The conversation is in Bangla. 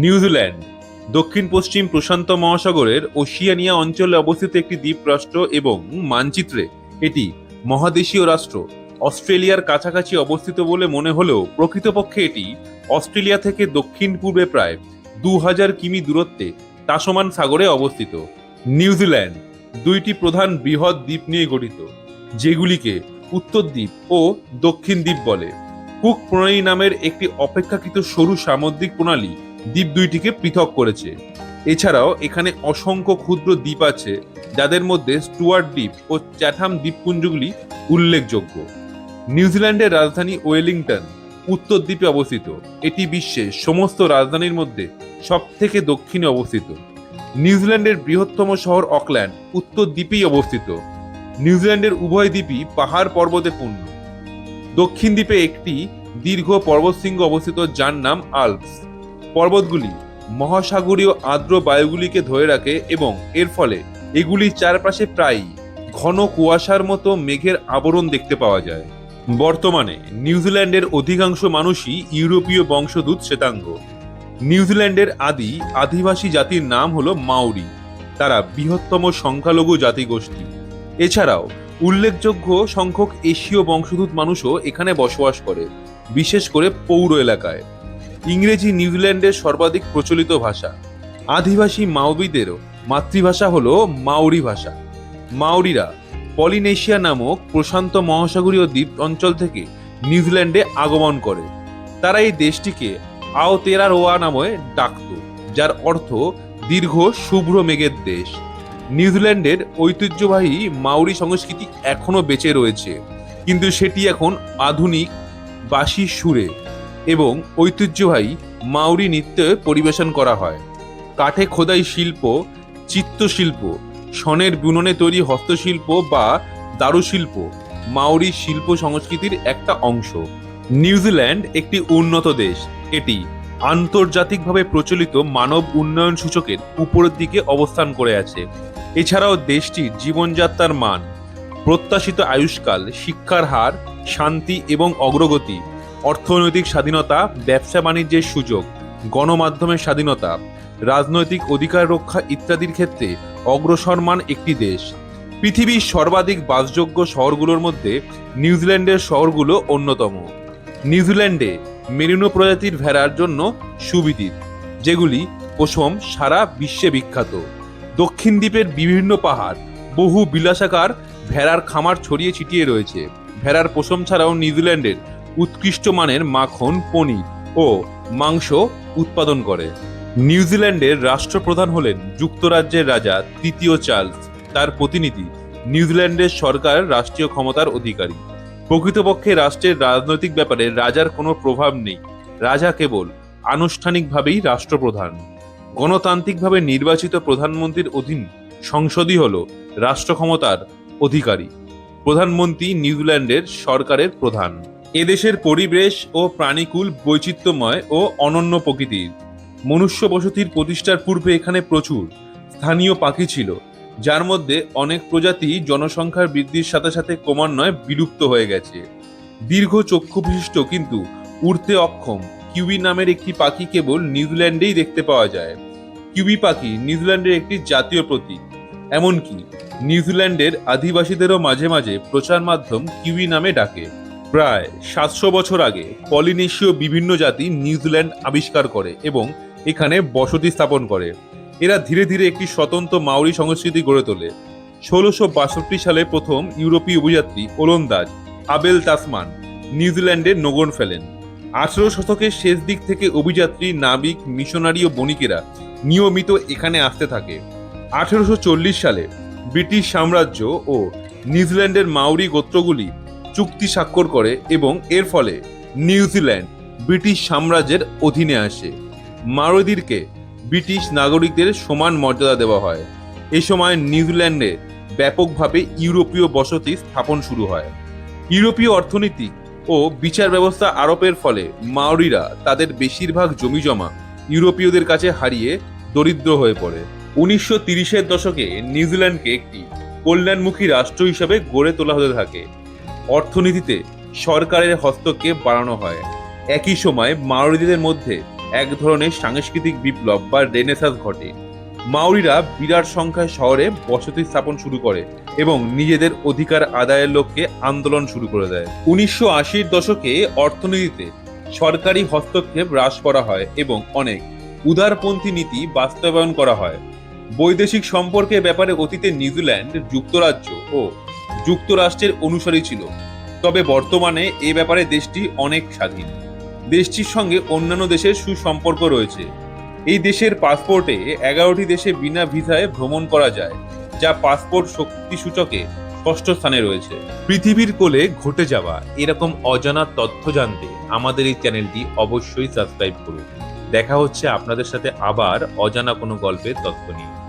নিউজিল্যান্ড, দক্ষিণ পশ্চিম প্রশান্ত মহাসাগরের ওশিয়ানিয়া অঞ্চলে অবস্থিত একটি দ্বীপরাষ্ট্র এবং মানচিত্রে এটি মহাদেশীয় রাষ্ট্র। অস্ট্রেলিয়ার কাছাকাছি অবস্থিত বলে মনে হলেও প্রকৃতপক্ষে এটি অস্ট্রেলিয়া থেকে দক্ষিণ পূর্বে প্রায় দু হাজার কিমি দূরত্বে তাসমান সাগরে অবস্থিত। নিউজিল্যান্ড দুইটি প্রধান বৃহৎ দ্বীপ নিয়ে গঠিত, যেগুলিকে উত্তর দ্বীপ ও দক্ষিণ দ্বীপ বলে। কুক প্রণালী নামের একটি অপেক্ষাকৃত সরু সামুদ্রিক প্রণালী দ্বীপ দুইটিকে পৃথক করেছে। এছাড়াও এখানে অসংখ্য ক্ষুদ্র দ্বীপ আছে, যাদের মধ্যে স্টুয়ার্ট দ্বীপ ও চ্যাথাম দ্বীপপুঞ্জগুলি উল্লেখযোগ্য। নিউজিল্যান্ডের রাজধানী ওয়েলিংটন, উত্তর দ্বীপে অবস্থিত। এটি বিশ্বের সমস্ত রাজধানীর মধ্যে সব থেকে দক্ষিণে অবস্থিত। নিউজিল্যান্ডের বৃহত্তম শহর অকল্যান্ড, উত্তর দ্বীপেই অবস্থিত। নিউজিল্যান্ডের উভয় দ্বীপই পাহাড় পর্বতে পূর্ণ। দক্ষিণ দ্বীপে একটি দীর্ঘ পর্বতশৃঙ্গ অবস্থিত যার নাম আল্পস। পর্বতগুলি মহাসাগরীয় আর্দ্র বায়ুগুলিকে ধরে রাখে এবং এর ফলে এগুলির চারপাশে প্রায়ই ঘন কুয়াশার মতো মেঘের আবরণ দেখতে পাওয়া যায়। বর্তমানে নিউজিল্যান্ডের অধিকাংশ মানুষই ইউরোপীয় বংশদূত শ্বেতাঙ্গ। নিউজিল্যান্ডের আদি আদিবাসী জাতির নাম হল মাউরি তারা বৃহত্তম সংখ্যালঘু জাতিগোষ্ঠী। এছাড়াও উল্লেখযোগ্য সংখ্যক এশীয় বংশোদ্ভূত মানুষও এখানে বসবাস করে, বিশেষ করে পৌর এলাকায়। ইংরেজি নিউজিল্যান্ডের সর্বাধিক প্রচলিত ভাষা। আদিবাসী মাউবিদেরও মাতৃভাষা হলো মাউরি ভাষা। মাউরিরা পলিনেশিয়া নামক প্রশান্ত মহাসাগরীয় দ্বীপ অঞ্চল থেকে নিউজিল্যান্ডে আগমন করে। তারা এই দেশটিকে আওতেরারোয়া নামে ডাকত, যার অর্থ দীর্ঘ, শুভ্র মেঘের দেশ। নিউজিল্যান্ডের ঐতিহ্যবাহী মাউরি সংস্কৃতি এখনও বেঁচে রয়েছে, কিন্তু সেটি এখন আধুনিক বাঁশি সুরে এবং ঐতিহ্যবাহী মাউরি নৃত্যে পরিবেশন করা হয়। কাঠে খোদাই শিল্প, চিত্রশিল্প, সনের বুননে তৈরি হস্তশিল্প বা দারুশিল্প মাউরি শিল্প সংস্কৃতির একটা অংশ। নিউজিল্যান্ড একটি উন্নত দেশ। এটি আন্তর্জাতিকভাবে প্রচলিত মানব উন্নয়ন সূচকের উপরের দিকে অবস্থান করে আছে। এছাড়াও দেশটির জীবনযাত্রার মান, প্রত্যাশিত আয়ুষ্কাল, শিক্ষার হার, শান্তি এবং অগ্রগতি অর্থনৈতিক স্বাধীনতা, ব্যবসা বাণিজ্যের সুযোগ, গণমাধ্যমের স্বাধীনতা, রাজনৈতিক অধিকার রক্ষা ইত্যাদির ক্ষেত্রে অগ্রসরমান একটি দেশ। পৃথিবীর সর্বাধিক বাসযোগ্য শহরগুলোর মধ্যে নিউজিল্যান্ডের শহরগুলো অন্যতম। নিউজিল্যান্ডে মেরিনো প্রজাতির ভেড়ার জন্য সুবিদিত, যেগুলি পশম সারা বিশ্বে বিখ্যাত। দক্ষিণ দ্বীপের বিভিন্ন পাহাড় বহু বিলাসাকার ভেড়ার খামার ছড়িয়ে ছিটিয়ে রয়েছে। ভেড়ার পশম ছাড়াও নিউজিল্যান্ডের উৎকৃষ্ট মানের মাখন, পনির ও মাংস উৎপাদন করে। নিউজিল্যান্ডের রাষ্ট্রপ্রধান হলেন যুক্তরাজ্যের রাজা তৃতীয় চার্লস, তার প্রতিনিধি নিউজিল্যান্ডের সরকার রাষ্ট্রীয় ক্ষমতার অধিকারী। প্রকৃতপক্ষে রাষ্ট্রের রাজনৈতিক ব্যাপারে রাজার কোনো প্রভাব নেই। রাজা কেবল আনুষ্ঠানিকভাবেই রাষ্ট্রপ্রধান। গণতান্ত্রিকভাবে নির্বাচিত প্রধানমন্ত্রীর অধীন সংসদই হল রাষ্ট্র ক্ষমতার অধিকারী। প্রধানমন্ত্রী নিউজিল্যান্ডের সরকারের প্রধান। এদেশের পরিবেশ ও প্রাণীকুল বৈচিত্র্যময় ও অনন্য প্রকৃতির। মনুষ্য বসতির প্রতিষ্ঠার পূর্বে এখানে প্রচুর স্থানীয় পাখি ছিল, যার মধ্যে অনেক প্রজাতি জনসংখ্যার বৃদ্ধির সাথে সাথে ক্রমান্বয়ে বিলুপ্ত হয়ে গেছে। দীর্ঘ চক্ষু বিশিষ্ট কিন্তু উড়তে অক্ষম কিউই নামের একটি পাখি কেবল নিউজিল্যান্ডেই দেখতে পাওয়া যায়। কিউই পাখি নিউজিল্যান্ডের একটি জাতীয় প্রতীক, এমনকি নিউজিল্যান্ডের আদিবাসীদেরও মাঝে মাঝে প্রচার মাধ্যম কিউই নামে ডাকে। প্রায় সাতশো বছর আগে পলিনেশীয় বিভিন্ন জাতি নিউজিল্যান্ড আবিষ্কার করে এবং এখানে বসতি স্থাপন করে। এরা ধীরে ধীরে একটি স্বতন্ত্র মাউরি সংস্কৃতি গড়ে তোলে। ষোলোশো বাষট্টি সালে প্রথম ইউরোপীয় অভিযাত্রী ওলন্দাজ আবেল তাসমান নিউজিল্যান্ডে নগর ফেলেন। আঠেরো শতকের শেষ দিক থেকে অভিযাত্রী, নাবিক, মিশনারি ও বণিকেরা নিয়মিত এখানে আসতে থাকে। আঠেরোশো চল্লিশ সালে ব্রিটিশ সাম্রাজ্য ও নিউজিল্যান্ডের মাউরি গোত্রগুলি চুক্তি স্বাক্ষর করে এবং এর ফলে নিউজিল্যান্ড ব্রিটিশ সাম্রাজ্যের অধীনে আসে। মারোদিরকে ব্রিটিশ নাগরিকদের সমান মর্যাদা দেওয়া হয়। এ সময় নিউজিল্যান্ডে ব্যাপকভাবে ইউরোপীয় বসতি স্থাপন শুরু হয়। ইউরোপীয় অর্থনীতি ও বিচার ব্যবস্থা আরোপের ফলে মাওরিরা তাদের বেশিরভাগ জমিজমা ইউরোপীয়দের কাছে হারিয়ে দরিদ্র হয়ে পড়ে। উনিশশো তিরিশের দশকে নিউজিল্যান্ডকে একটি কল্যাণমুখী রাষ্ট্র হিসাবে গড়ে তোলা হতে থাকে। অর্থনীতিতে সরকারের হস্তক্ষেপ বাড়ানো হয়। একই সময় মাওরিদের মধ্যে এক ধরনের সাংস্কৃতিক বিপ্লব বা রেনেসাস ঘটে। মাউরিরা বিরাট সংখ্যায় শহরে বসতি স্থাপন শুরু করে এবং নিজেদের অধিকার আদায়ের লক্ষ্যে আন্দোলন শুরু করে দেয়। উনিশশো আশির দশকে অর্থনীতিতে সরকারি হস্তক্ষেপ হ্রাস করা হয় এবং অনেক উদারপন্থী নীতি বাস্তবায়ন করা হয়। বৈদেশিক সম্পর্কের ব্যাপারে অতীতে নিউজিল্যান্ড, যুক্তরাজ্য ও যুক্তরাষ্ট্রের অনুসারী ছিল। তবে বর্তমানে এ ব্যাপারে দেশটি অনেক স্বাধীন। দেশটির সঙ্গে অন্যান্য দেশের সুসম্পর্ক রয়েছে। এই দেশের পাসপোর্টে এগারোটি দেশে বিনা ভিসায় ভ্রমণ করা যায়, যা পাসপোর্ট শক্তি সূচকে ষষ্ঠ স্থানে রয়েছে। পৃথিবীর কোলে ঘটে যাওয়া এরকম অজানা তথ্য জানতে আমাদের এই চ্যানেলটি অবশ্যই সাবস্ক্রাইব করুন। দেখা হচ্ছে আপনাদের সাথে আবার অজানা কোনো গল্পের তথ্য নিয়ে।